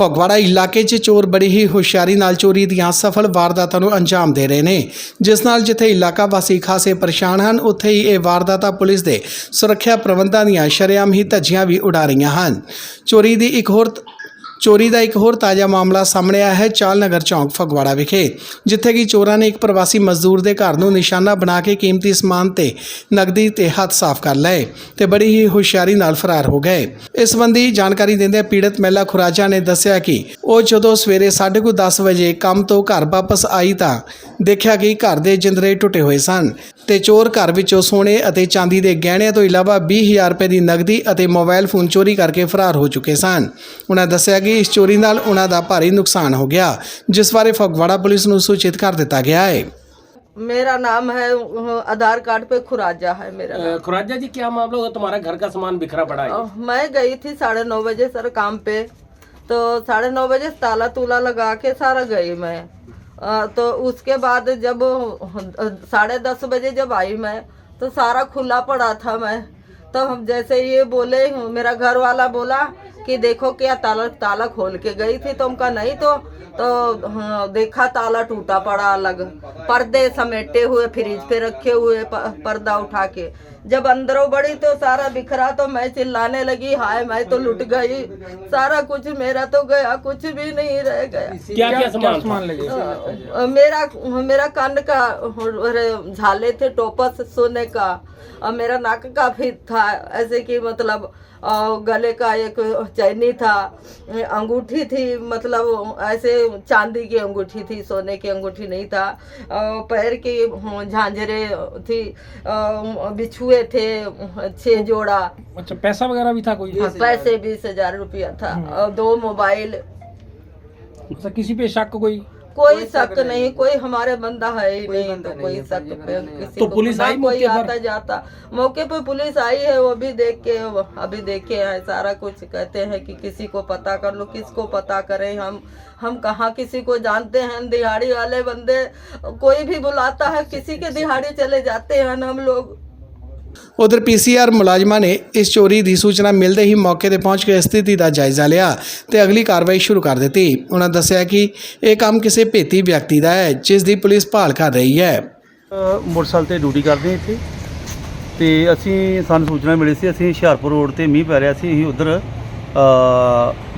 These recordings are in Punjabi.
ਫਗਵਾੜਾ ਇਲਾਕੇ 'ਚ ਚੋਰ ਬੜੀ ਹੀ ਹੁਸ਼ਿਆਰੀ ਨਾਲ ਚੋਰੀ ਦੀਆਂ ਸਫਲ ਵਾਰਦਾਤਾਂ ਨੂੰ ਅੰਜਾਮ ਦੇ ਰਹੇ ਨੇ। ਜਿਸ ਨਾਲ ਜਿੱਥੇ ਇਲਾਕਾ ਵਾਸੀ ਖਾਸੇ ਪਰੇਸ਼ਾਨ ਹਨ, ਉੱਥੇ ਹੀ ਇਹ ਵਾਰਦਾਤਾਂ ਪੁਲਿਸ ਦੇ ਸੁਰੱਖਿਆ ਪ੍ਰਬੰਧਾਂ ਦੀਆਂ ਸ਼ਰੇਆਮ ਹੀ ਧੱਜੀਆਂ ਵੀ ਉਡਾ ਰਹੀਆਂ ਹਨ। ਚੋਰੀ ਦੀ ਇੱਕ ਹੋਰ ਚੋਰੀ ਦਾ ਇੱਕ ਹੋਰ ਤਾਜ਼ਾ ਮਾਮਲਾ ਸਾਹਮਣੇ ਆਇਆ ਹੈ ਚਾਲ ਨਗਰ ਚੌਂਕ ਫਗਵਾੜਾ ਵਿਖੇ, ਜਿੱਥੇ ਕਿ ਚੋਰਾਂ ਨੇ ਇੱਕ ਪ੍ਰਵਾਸੀ ਮਜ਼ਦੂਰ ਦੇ ਘਰ ਨੂੰ ਨਿਸ਼ਾਨਾ ਬਣਾ ਕੇ ਕੀਮਤੀ ਸਮਾਨ ਤੇ ਨਗਦੀ ਤੇ ਹੱਥ ਸਾਫ਼ ਕਰ ਲਏ ਤੇ ਬੜੀ ਹੀ ਹੁਸ਼ਿਆਰੀ ਨਾਲ ਫਰਾਰ ਹੋ ਗਏ। ਇਸ ਸੰਬੰਧੀ ਜਾਣਕਾਰੀ ਦਿੰਦੇ ਪੀੜਤ ਮਹਿਲਾ ਖੁਰਾਜਾ ਨੇ ਦੱਸਿਆ ਕਿ ਉਹ ਜਦੋਂ ਸਵੇਰੇ 10:30 ਵਜੇ ਕੰਮ ਤੋਂ ਘਰ ਵਾਪਸ ਆਈ ਤਾਂ ਦੇਖਿਆ ਕਿ ਘਰ ਦੇ ਜਿੰਦਰੇ ਟੁੱਟੇ ਹੋਏ ਸਨ ਤੇ ਚੋਰ ਘਰ ਵਿੱਚੋਂ ਸੋਨੇ ਅਤੇ ਚਾਂਦੀ ਦੇ ਗਹਿਣਿਆਂ ਤੋਂ ਇਲਾਵਾ 20000 ਰੁਪਏ ਦੀ ਨਗਦੀ ਅਤੇ ਮੋਬਾਈਲ ਫੋਨ ਚੋਰੀ ਕਰਕੇ ਫਰਾਰ ਹੋ ਚੁੱਕੇ ਸਨ। ਉਹਨਾਂ ਦੱਸਿਆ ਕਿ ਇਸ ਚੋਰੀ ਨਾਲ ਉਹਨਾਂ ਦਾ ਭਾਰੀ ਨੁਕਸਾਨ ਹੋ ਗਿਆ ਜਿਸ ਬਾਰੇ ਫਗਵਾੜਾ ਪੁਲਿਸ ਨੂੰ ਸੂਚਿਤ ਕਰ ਦਿੱਤਾ ਗਿਆ ਹੈ मेरा नाम है अ, आधार कार्ड पे खुराजा है मेरा नाम खुराजा जी क्या मामला हुआ तुम्हारा घर का सामान बिखरा पड़ा है अ, मैं गई थी साढ़े नौ बजे सर काम पे तो साढ़े नौ बजे ताला तूला लगा के सारा गई मैं अ, तो उसके बाद जब अ, साढ़े दस बजे जब आई मैं तो सारा खुला पड़ा था मैं तो हम जैसे ये बोले मेरा घर वाला बोला कि देखो क्या ताला ताला खोल के गई थी तो उनका नहीं तो तो हाँ, देखा ताला टूटा पड़ा अलग पर्दे समेटे हुए फ्रिज पे रखे हुए प- पर्दा उठा के जब अंदरों बढ़ी तो सारा बिखरा तो मैं चिल्लाने लगी हाय मैं तो लुट गई। सारा कुछ मेरा तो गया कुछ भी नहीं रह गया। क्या क्या सामान सामान लगे। मेरा मेरा कान का झाले थे टोपस सोने का और मेरा नाक का भी था ऐसे कि मतलब अ, गले का एक चैनी था अंगूठी थी मतलब ऐसे चांदी की अंगूठी थी सोने की अंगूठी नहीं था पैर की झांझरे थी अ, बिछुए थे छह जोड़ा। अच्छा पैसा वगैरह भी था कोई? पैसे बीस हज़ार रुपया था। और दो मोबाइल। अच्छा किसी पे शक कोई? कोई शक नहीं। कोई हमारे बंदा है ही नहीं तो कोई शक पे किसी तो पुलिस आई कोई मौके पर? आता जाता। मौके पे पुलिस आई है वो भी देख के अभी देखे हैं सारा कुछ कहते हैं कि किसी को पता कर लो किसको पता करें हम हम कहाँ किसी को जानते हैं दिहाड़ी वाले बंदे कोई भी बुलाता है किसी के दिहाड़ी चले जाते हैं हम लोग। ਉਧਰ ਪੀਸੀਆਰ ਮੁਲਾਜ਼ਮਾਂ ਨੇ ਇਸ ਚੋਰੀ ਦੀ ਸੂਚਨਾ ਮਿਲਦੇ ਹੀ ਮੌਕੇ ਤੇ ਪਹੁੰਚ ਕੇ ਸਥਿਤੀ ਦਾ ਜਾਇਜ਼ਾ ਲਿਆ ਤੇ ਅਗਲੀ ਕਾਰਵਾਈ ਸ਼ੁਰੂ ਕਰ ਦਿੱਤੀ। ਉਹਨਾਂ ਦੱਸਿਆ ਕਿ ਇਹ ਕੰਮ ਕਿਸੇ ਭੇਤੀ ਵਿਅਕਤੀ ਦਾ ਹੈ, ਜਿਸ ਦੀ ਪੁਲਿਸ ਭਾਲ ਕਰ ਰਹੀ ਹੈ। ਮੋਟਰਸਾਈਕਲ ਤੇ ਡਿਊਟੀ ਕਰਦੇ ਇੱਥੇ। ਤੇ ਅਸੀਂ, ਸਾਨੂੰ ਸੂਚਨਾ ਮਿਲੀ ਸੀ, ਅਸੀਂ ਹੁਸ਼ਿਆਰਪੁਰ ਰੋਡ ਤੇ ਮੀਂਹ ਪੈ ਰਿਹਾ ਸੀ, ਅਸੀਂ ਉਧਰ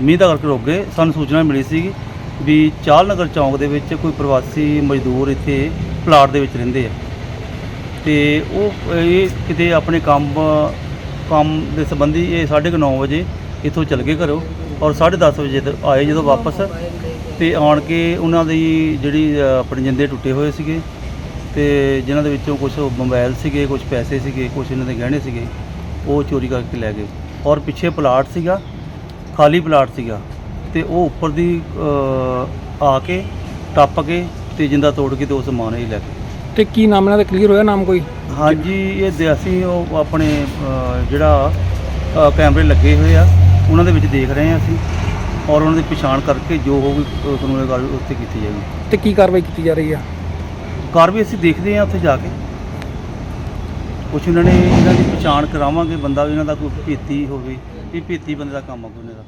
ਮੀਂਹ ਦਾ ਕਰਕੇ ਰੁਕ ਗਏ। ਸਾਨੂੰ ਸੂਚਨਾ ਮਿਲੀ ਸੀ ਵੀ ਚਾਲ ਨਗਰ ਚੌਂਕ ਦੇ ਵਿੱਚ ਕੋਈ ਪ੍ਰਵਾਸੀ ਮਜ਼ਦੂਰ ਇੱਥੇ ਪਲਾਟ ਦੇ ਵਿੱਚ ਰਹਿੰਦੇ ਆ। ਤੇ ਉਹ, ਇਹ ਕਿਤੇ ਆਪਣੇ ਕੰਮ ਕੰਮ ਦੇ ਸੰਬੰਧੀ ਇਹ 9:30 ਵਜੇ ਇੱਥੋਂ ਚਲ ਗਏ ਘਰੋਂ ਔਰ 10:30 ਵਜੇ ਤੇ ਆਏ, ਜਦੋਂ ਵਾਪਸ ਤੇ ਆਣ ਕੇ ਉਹਨਾਂ ਦੀ ਜਿਹੜੀ ਆਪਣੇ ਜਿੰਦੇ ਟੁੱਟੇ ਹੋਏ ਸੀਗੇ ਤੇ ਜਿਨ੍ਹਾਂ ਦੇ ਵਿੱਚੋਂ ਕੁਝ ਮੋਬਾਈਲ ਸੀਗੇ ਕੁਝ ਪੈਸੇ ਸੀਗੇ ਕੁਝ ਇਹਨਾਂ ਦੇ ਗਹਿਣੇ ਸੀਗੇ, ਉਹ ਚੋਰੀ ਕਰਕੇ ਲੈ ਗਏ ਔਰ ਪਿੱਛੇ ਪਲਾਟ ਸੀਗਾ, ਖਾਲੀ ਪਲਾਟ ਸੀਗਾ ਤੇ ਉਹ ਉੱਪਰ ਦੀ ਆ ਕੇ ਟੱਪ ਕੇ ਤੇ ਜਿੰਦਾ ਤੋੜ ਕੇ ਤੇ ਉਹ ਸਮਾਨ ਹੀ ਲੈ ਗਏ। ਤੇ ਕੀ ਨਾਮ ਇਹਨਾਂ ਦਾ? ਕਲੀਅਰ ਹੋਇਆ ਨਾਮ ਕੋਈ? ਹਾਂਜੀ ਇਹ ਦੇ- ਅਸੀਂ ਉਹ ਆਪਣੇ ਜਿਹੜਾ ਕੈਮਰੇ ਲੱਗੇ ਹੋਏ ਆ ਉਹਨਾਂ ਦੇ ਵਿੱਚ ਦੇਖ ਰਹੇ ਹਾਂ ਅਸੀਂ ਔਰ ਉਹਨਾਂ ਦੀ ਪਛਾਣ ਕਰਕੇ ਜੋ ਹੋਊਗੀ ਅ, ਕਾਨੂੰਨੀ ਕਾਰਵਾਈ ਉੱਤੇ ਕੀਤੀ ਜਾਏਗੀ ਤੇ ਕੀ ਕਾਰਵਾਈ ਕੀਤੀ ਜਾ ਰਹੀ ਆ? ਕਾਰਵਾਈ ਅਸੀਂ ਦੇਖਦੇ ਹਾਂ ਉੱਥੇ ਜਾ ਕੇ। ਕੁਛ ਇਹਨਾਂ ਨੇ ਇਹਨਾਂ ਦੀ ਪਛਾਣ ਕਰਾਵਾਂਗੇ ਬੰਦਾ ਵੀ ਇਹਨਾਂ ਦਾ ਕੋਈ ਭੇਤੀ ਹੋਵੇ ਇਹ ਭੇਤੀ ਬੰਦੇ ਦਾ ਕੰਮ ਆ ਕੋਈ ਇਹਨਾਂ ਦਾ।